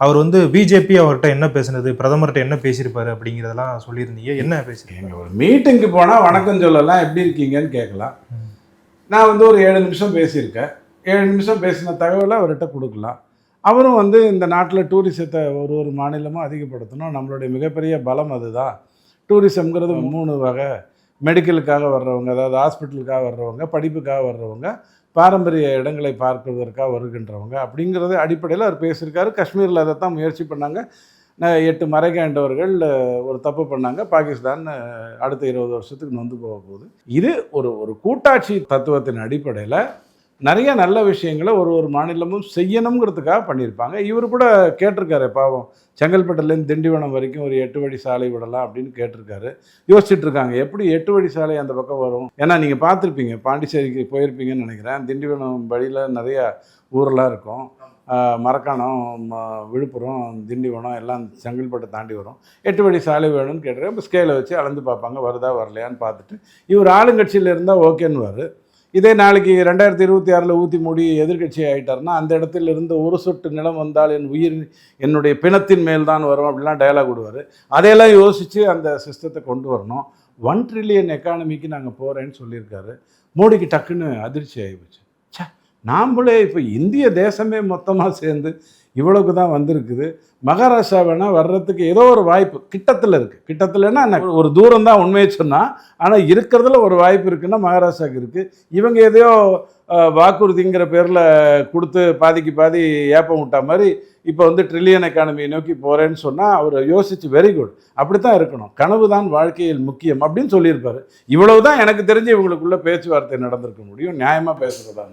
அவர் வந்து பிஜேபி அவர்கிட்ட என்ன பேசுனது? பிரதமர்கிட்ட என்ன பேசியிருப்பாரு அப்படிங்கிறதெல்லாம் சொல்லியிருந்தீங்க. என்ன பேசுறீங்க ஒரு மீட்டிங்க்கு போனால் வணக்கம் சொல்லலாம் எப்படி இருக்கீங்கன்னு கேட்கலாம். நான் வந்து ஒரு ஏழு நிமிஷம் பேசியிருக்கேன். ஏழு நிமிஷம் பேசின தகவலை அவர்கிட்ட கொடுக்கலாம். அவரும் வந்து இந்த நாட்டில் டூரிசத்தை ஒரு ஒரு மாநிலமும் அதிகப்படுத்தணும். நம்மளுடைய மிகப்பெரிய பலம் அதுதான். டூரிசம்ங்கிறது மூணு வகை. மெடிக்கலுக்காக வர்றவங்க அதாவது ஹாஸ்பிட்டலுக்காக வர்றவங்க படிப்புக்காக வர்றவங்க பாரம்பரிய இடங்களை பார்ப்பதற்காக வருகின்றவங்க அப்படிங்கிறது அடிப்படையில் அவர் பேசியிருக்காரு. காஷ்மீரில் அதை தான் முயற்சி பண்ணாங்க. எட்டு மறைகாண்டவர்கள் ஒரு தப்பு பண்ணாங்க. பாகிஸ்தான் அடுத்த இருபது வருஷத்துக்கு நொந்து போக போகுது. இது ஒரு ஒரு கூட்டாட்சி தத்துவத்தின் அடிப்படையில் நிறைய நல்ல விஷயங்களை ஒரு ஒரு மாநிலமும் செய்யணுங்கிறதுக்காக பண்ணியிருப்பாங்க. இவர் கூட கேட்டிருக்காரு பாவம் செங்கல்பட்டுலேருந்து திண்டிவனம் வரைக்கும் ஒரு எட்டு வழி சாலை விடலாம் அப்படின்னு கேட்டிருக்காரு. யோசிச்சுட்டு இருக்காங்க எப்படி எட்டு வழி சாலை அந்த பக்கம் வரும்? ஏன்னா நீங்கள் பார்த்துருப்பீங்க பாண்டிச்சேரிக்கு போயிருப்பீங்கன்னு நினைக்கிறேன். திண்டிவனம் வழியில் நிறையா ஊரெலாம் இருக்கும். மரக்காணம் ம- விழுப்புரம் திண்டிவனம் எல்லாம் செங்கல்பட்டை தாண்டி வரும். எட்டு வழி சாலை வேணும்னு கேட்டிருக்கேன் இப்போ ஸ்கேலை வச்சு அளந்து பார்ப்பாங்க வருதா வரலையான்னு பார்த்துட்டு. இவர் ஆளுங்கட்சியில் இருந்தால் ஓகேன்னுவார். இதே நாளைக்கு ரெண்டாயிரத்தி இருபத்தி ஆறில் ஊற்றி மூடி எதிர்கட்சி ஆகிட்டார்னா அந்த இடத்துல இருந்து ஒரு சொட்டு நிலம் வந்தால் என் உயிர் என்னுடைய பிணத்தின் மேல் தான் வரும் அப்படிலாம் டயலாக் விடுவார். அதையெல்லாம் யோசித்து அந்த சிஸ்டத்தை கொண்டு வரணும். ஒன் ட்ரில்லியன் எக்கானமிக்கு நாங்கள் போகிறேன்னு சொல்லியிருக்காரு. மோடிக்கு டக்குன்னு அதிர்ச்சி ஆகிப்போச்சு ச்சே நாம்பளே இப்போ இந்திய தேசமே மொத்தமாக சேர்ந்து இவ்வளவுக்கு தான் வந்திருக்குது. மகாராஷ்டிரா வேணால் வர்றதுக்கு ஏதோ ஒரு வாய்ப்பு கிட்டத்தில் இருக்குது கிட்டத்தில்னா ஒரு தூரம் தான் உண்மையை சொன்னால் ஆனால் இருக்கிறதுல ஒரு வாய்ப்பு இருக்குன்னா மகாராஷ்டிராவுக்கு இருக்குது இவங்க எதையோ வாக்குறுதிங்கிற பேரில் கொடுத்து பாதிக்கு பாதி ஏப்பம் விட்டா மாதிரி இப்போ வந்து ட்ரில்லியன் எக்கானமியை நோக்கி போகிறேன்னு சொன்னால் அவர் யோசிச்சு வெரி குட் அப்படி தான் இருக்கணும். கனவு தான் வாழ்க்கையில் முக்கியம் அப்படின்னு சொல்லியிருப்பாரு. இவ்வளவு தான் எனக்கு தெரிஞ்சு இவங்களுக்குள்ள பேச்சுவார்த்தை நடந்திருக்க முடியும். நியாயமாக பேசுகிறதா